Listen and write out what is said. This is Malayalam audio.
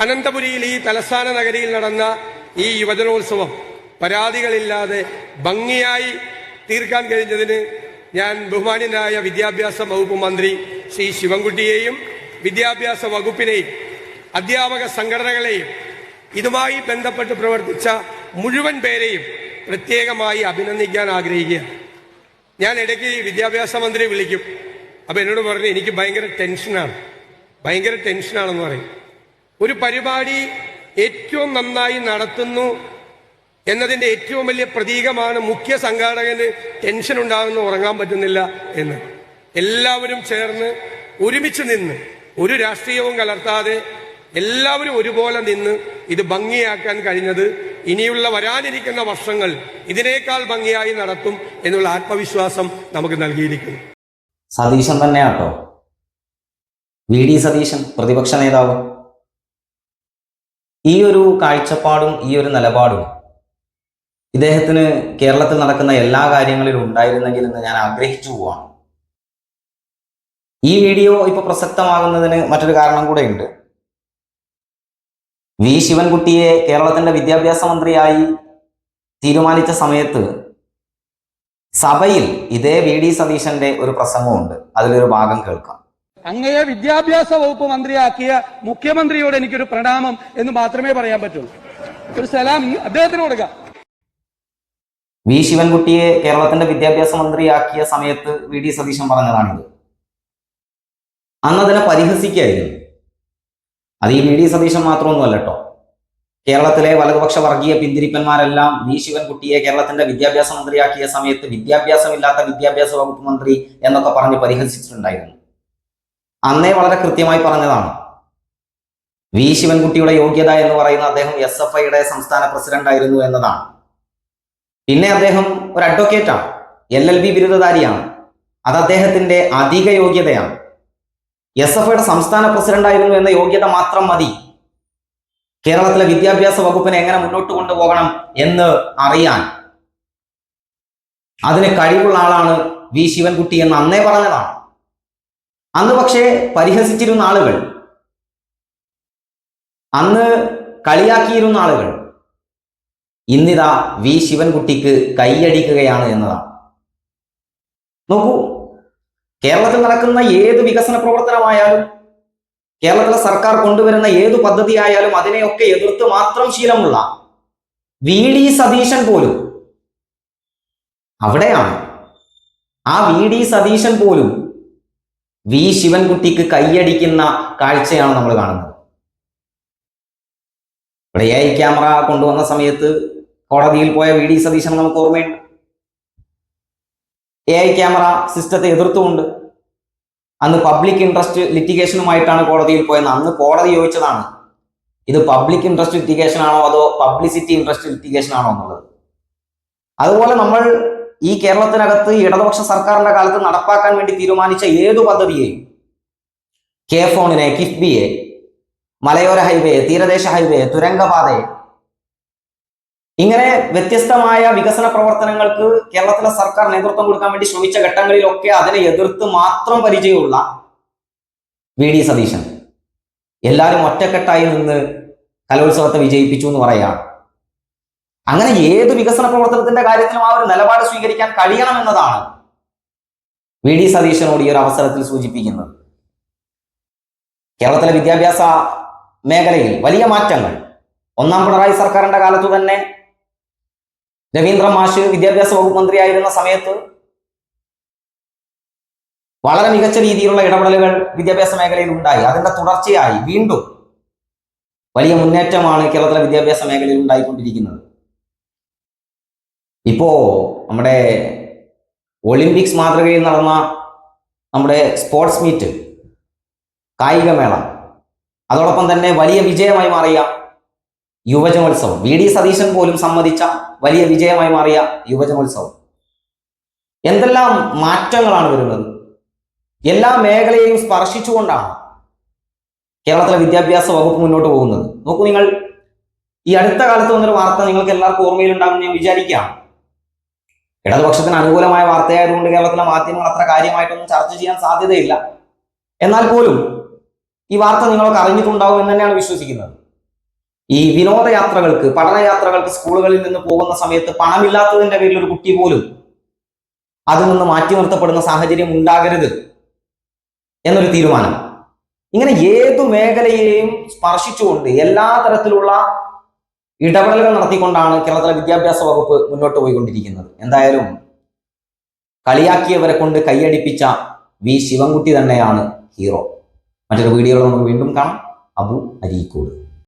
അനന്തപുരിയിൽ ഈ തലസ്ഥാന നഗരിയിൽ നടന്ന ഈ യുവജനോത്സവം പരാതികളില്ലാതെ ഭംഗിയായി തീർക്കാൻ കഴിഞ്ഞതിന് ഞാൻ ബഹുമാന്യനായ വിദ്യാഭ്യാസ വകുപ്പ് മന്ത്രി ശ്രീ ശിവൻകുട്ടിയെയും വിദ്യാഭ്യാസ വകുപ്പിനെയും അധ്യാപക സംഘടനകളെയും ഇതുമായി ബന്ധപ്പെട്ട് പ്രവർത്തിച്ച മുഴുവൻ പേരെയും പ്രത്യേകമായി അഭിനന്ദിക്കാൻ ആഗ്രഹിക്കുകയാണ്. ഞാൻ ഇടയ്ക്ക് വിദ്യാഭ്യാസ മന്ത്രി വിളിക്കും. അപ്പം എന്നോട് പറഞ്ഞു എനിക്ക് ഭയങ്കര ടെൻഷനാണ്. ഭയങ്കര ടെൻഷനാണെന്ന് പറയും. ഒരു പരിപാടി ഏറ്റവും നന്നായി നടത്തുന്നു എന്നതിന്റെ ഏറ്റവും വലിയ പ്രതീകമാണ് മുഖ്യ സംഘാടകന് ടെൻഷൻ ഉണ്ടാകുന്നു ഉറങ്ങാൻ പറ്റുന്നില്ല എന്ന്. എല്ലാവരും ചേർന്ന് ഒരുമിച്ച് നിന്ന് ഒരു രാഷ്ട്രീയവും കലർത്താതെ എല്ലാവരും ഒരുപോലെ നിന്ന് ഇത് ഭംഗിയാക്കാൻ കഴിഞ്ഞത് ഇനിയുള്ള വരാനിരിക്കുന്ന വർഷങ്ങൾ ഇതിനേക്കാൾ ഭംഗിയായി നടത്തും എന്നുള്ള ആത്മവിശ്വാസം നമുക്ക് നൽകിയിരിക്കുന്നു. സതീശൻ തന്നെയാട്ടോ. വി ഡി സതീശൻ പ്രതിപക്ഷ നേതാവ്. ഈ ഒരു കാഴ്ചപ്പാടും ഈ ഒരു നിലപാടും ഇദ്ദേഹത്തിന് കേരളത്തിൽ നടക്കുന്ന എല്ലാ കാര്യങ്ങളിലും ഉണ്ടായിരുന്നെങ്കിൽ എന്ന് ഞാൻ ആഗ്രഹിച്ചു പോവാണ്. ഈ വീഡിയോ ഇപ്പൊ പ്രസക്തമാകുന്നതിന് മറ്റൊരു കാരണം കൂടെ ഉണ്ട്. വി. ശിവൻകുട്ടിയെ കേരളത്തിന്റെ വിദ്യാഭ്യാസ മന്ത്രിയായി തീരുമാനിച്ച സമയത്ത് സഭയിൽ ഇതേ വി. ഡി. സതീശന്റെ ഒരു പ്രസംഗമുണ്ട്. അതിലൊരു ഭാഗം കേൾക്കാം. അങ്ങയെ വിദ്യാഭ്യാസ വകുപ്പ് മന്ത്രിയാക്കിയ മുഖ്യമന്ത്രിയോട് എനിക്കൊരു പ്രണാമം എന്ന് മാത്രമേ പറയാൻ പറ്റുള്ളൂ. ഒരു സലാം അദ്ദേഹത്തിന് കൊടുക്കാം. വി ശിവൻകുട്ടിയെ കേരളത്തിന്റെ വിദ്യാഭ്യാസ മന്ത്രിയാക്കിയ സമയത്ത് വി ഡി സതീശൻ പറഞ്ഞതാണിത് അന്ന് അതിനെ പരിഹസിക്കായിരുന്നു അത് ഈ വി ഡി സതീശൻ മാത്രമൊന്നുമല്ല കേട്ടോ. കേരളത്തിലെ വലതുപക്ഷ വർഗീയ പിന്തിരിപ്പന്മാരെല്ലാം വി ശിവൻകുട്ടിയെ കേരളത്തിന്റെ വിദ്യാഭ്യാസ മന്ത്രിയാക്കിയ സമയത്ത് വിദ്യാഭ്യാസമില്ലാത്ത വിദ്യാഭ്യാസ വകുപ്പ് മന്ത്രി എന്നൊക്കെ പറഞ്ഞ് പരിഹസിച്ചിട്ടുണ്ടായിരുന്നു. അന്നേ വളരെ കൃത്യമായി പറഞ്ഞതാണ്. വി ശിവൻകുട്ടിയുടെ യോഗ്യത എന്ന് പറയുന്ന അദ്ദേഹം എസ് എഫ് ഐയുടെ സംസ്ഥാന പ്രസിഡന്റ് ആയിരുന്നു എന്നതാണ്. പിന്നെ അദ്ദേഹം ഒരു അഡ്വക്കേറ്റാണ് എൽ എൽ ബി ബിരുദധാരിയാണ്. അത് അദ്ദേഹത്തിന്റെ അധിക യോഗ്യതയാണ്. എസ് എഫ് ഐയുടെ സംസ്ഥാന പ്രസിഡന്റ് ആയിരുന്നു എന്ന യോഗ്യത മാത്രം മതി. കേരളത്തിലെ വിദ്യാഭ്യാസ വകുപ്പിനെ എങ്ങനെ മുന്നോട്ട് കൊണ്ടുപോകണം എന്ന് അറിയാൻ. അതിന് കഴിവുള്ള ആളാണ് വി ശിവൻകുട്ടി എന്ന് അന്നേ പറഞ്ഞതാണ്. അന്ന് പക്ഷേ പരിഹസിച്ചിരുന്ന ആളുകൾ. അന്ന് കളിയാക്കിയിരുന്ന ആളുകൾ. ഇന്നിതാ വി ശിവൻകുട്ടിക്ക് കൈയടിക്കുകയാണ് എന്നതാണ്. നോക്കൂ കേരളത്തിൽ നടക്കുന്ന ഏത് വികസന പ്രവർത്തനമായാലും കേരളത്തിലെ സർക്കാർ കൊണ്ടുവരുന്ന ഏത് പദ്ധതി ആയാലും അതിനെയൊക്കെ എതിർത്ത് മാത്രം ശീലമുള്ള വി ഡി സതീശൻ പോലും അവിടെയാണ്. ആ വി ഡി സതീശൻ പോലും വി ശിവൻകുട്ടിക്ക് കൈയടിക്കുന്ന കാഴ്ചയാണ് നമ്മൾ കാണുന്നത്. ഇവിടെ എ ക്യാമറ കൊണ്ടുവന്ന സമയത്ത് കോടതിയിൽ പോയ വി ഡി സതീശൻ നമുക്ക് ഓർമ്മയുണ്ട്. എ ഐ ക്യാമറ സിസ്റ്റത്തെ എതിർത്തുകൊണ്ട് അന്ന് പബ്ലിക് ഇൻട്രസ്റ്റ് ലിറ്റിഗേഷനുമായിട്ടാണ് കോടതിയിൽ പോയത് അന്ന് കോടതി ചോദിച്ചതാണ്. ഇത് പബ്ലിക് ഇൻട്രസ്റ്റ് ലിറ്റിഗേഷൻ ആണോ അതോ പബ്ലിസിറ്റി ഇൻട്രസ്റ്റ് ലിറ്റിഗേഷൻ ആണോ എന്നുള്ളത്? അതുപോലെ നമ്മൾ ഈ കേരളത്തിനകത്ത് ഇടതുപക്ഷ സർക്കാരിന്റെ കാലത്ത് നടപ്പാക്കാൻ വേണ്ടി തീരുമാനിച്ച ഏതു പദ്ധതിയെയും കെ ഫോണിനെ കിഫ്ബിയെ മലയോര ഹൈവേ തീരദേശ ഹൈവേ തുരങ്കപാതയെ ഇങ്ങനെ വ്യത്യസ്തമായ വികസന പ്രവർത്തനങ്ങൾക്ക് കേരളത്തിലെ സർക്കാർ നേതൃത്വം കൊടുക്കാൻ വേണ്ടി ശ്രമിച്ച ഘട്ടങ്ങളിലൊക്കെ അതിനെ എതിർത്ത് മാത്രം പരിചയമുള്ള വി ഡി സതീശൻ. എല്ലാവരും ഒറ്റക്കെട്ടായി നിന്ന് കലോത്സവത്തെ വിജയിപ്പിച്ചു എന്ന് പറയുകയാണ് അങ്ങനെ ഏത് വികസന പ്രവർത്തനത്തിന്റെ കാര്യത്തിലും ആ ഒരു നിലപാട് സ്വീകരിക്കാൻ കഴിയണമെന്നതാണ് വി ഡി സതീശനോട് ഈ ഒരു അവസരത്തിൽ സൂചിപ്പിക്കുന്നത്. കേരളത്തിലെ വിദ്യാഭ്യാസ മേഖലയിൽ വലിയ മാറ്റങ്ങൾ. ഒന്നാം പിണറായി സർക്കാരിന്റെ കാലത്തു തന്നെ രവീന്ദ്ര മാഷ് വിദ്യാഭ്യാസ വകുപ്പ് മന്ത്രിയായിരുന്ന സമയത്ത് വളരെ മികച്ച രീതിയിലുള്ള ഇടപെടലുകൾ വിദ്യാഭ്യാസ മേഖലയിൽ ഉണ്ടായി. അതിന്റെ തുടർച്ചയായി വീണ്ടും വലിയ മുന്നേറ്റമാണ് കേരളത്തിലെ വിദ്യാഭ്യാസ മേഖലയിൽ ഉണ്ടായിക്കൊണ്ടിരിക്കുന്നത്. ഇപ്പോ നമ്മുടെ ഒളിമ്പിക്സ് മാതൃകയിൽ നടന്ന നമ്മുടെ സ്പോർട്സ് മീറ്റ് കായികമേള അതോടൊപ്പം തന്നെ വലിയ വിജയമായി മാറിയ യുവജനോത്സവം. വി ഡി സതീശൻ പോലും സമ്മതിച്ച വലിയ വിജയമായി മാറിയ യുവജനോത്സവം. എന്തെല്ലാം മാറ്റങ്ങളാണ് വരുന്നത്? എല്ലാ മേഖലയെയും സ്പർശിച്ചുകൊണ്ടാണ് കേരളത്തിലെ വിദ്യാഭ്യാസ വകുപ്പ് മുന്നോട്ട് പോകുന്നത്. നോക്കൂ നിങ്ങൾ ഈ അടുത്ത കാലത്ത് വന്നൊരു വാർത്ത നിങ്ങൾക്ക് എല്ലാവർക്കും ഓർമ്മയിലുണ്ടാകുമെന്ന് ഞാൻ വിചാരിക്കാം ഇടതുപക്ഷത്തിന് അനുകൂലമായ വാർത്തയായതുകൊണ്ട് കേരളത്തിലെ മാധ്യമങ്ങൾ അത്ര കാര്യമായിട്ടൊന്നും ചർച്ച ചെയ്യാൻ സാധ്യതയില്ല. എന്നാൽ പോലും ഈ വാർത്ത നിങ്ങൾക്ക് അറിഞ്ഞിട്ടുണ്ടാവും എന്ന് തന്നെയാണ് വിശ്വസിക്കുന്നത്. ഈ വിനോദയാത്രകൾക്ക് പഠനയാത്രകൾക്ക് സ്കൂളുകളിൽ നിന്ന് പോകുന്ന സമയത്ത് പണമില്ലാത്തതിന്റെ പേരിൽ ഒരു കുട്ടി പോലും അതിൽ നിന്ന് മാറ്റി നിർത്തപ്പെടുന്ന സാഹചര്യം ഉണ്ടാകരുത് എന്നൊരു തീരുമാനം. ഇങ്ങനെ ഏതു മേഖലയെയും സ്പർശിച്ചുകൊണ്ട് എല്ലാ തരത്തിലുള്ള ഇടപെടലുകൾ നടത്തിക്കൊണ്ടാണ് കേരളത്തിലെ വിദ്യാഭ്യാസ വകുപ്പ് മുന്നോട്ട് പോയിക്കൊണ്ടിരിക്കുന്നത്. എന്തായാലും കളിയാക്കിയവരെ കൊണ്ട് കൈയടിപ്പിച്ച വി ശിവൻകുട്ടി തന്നെയാണ് ഹീറോ. മറ്റൊരു വീഡിയോകൾ നമുക്ക് വീണ്ടും കാണാം. അബു അരീക്കോട്.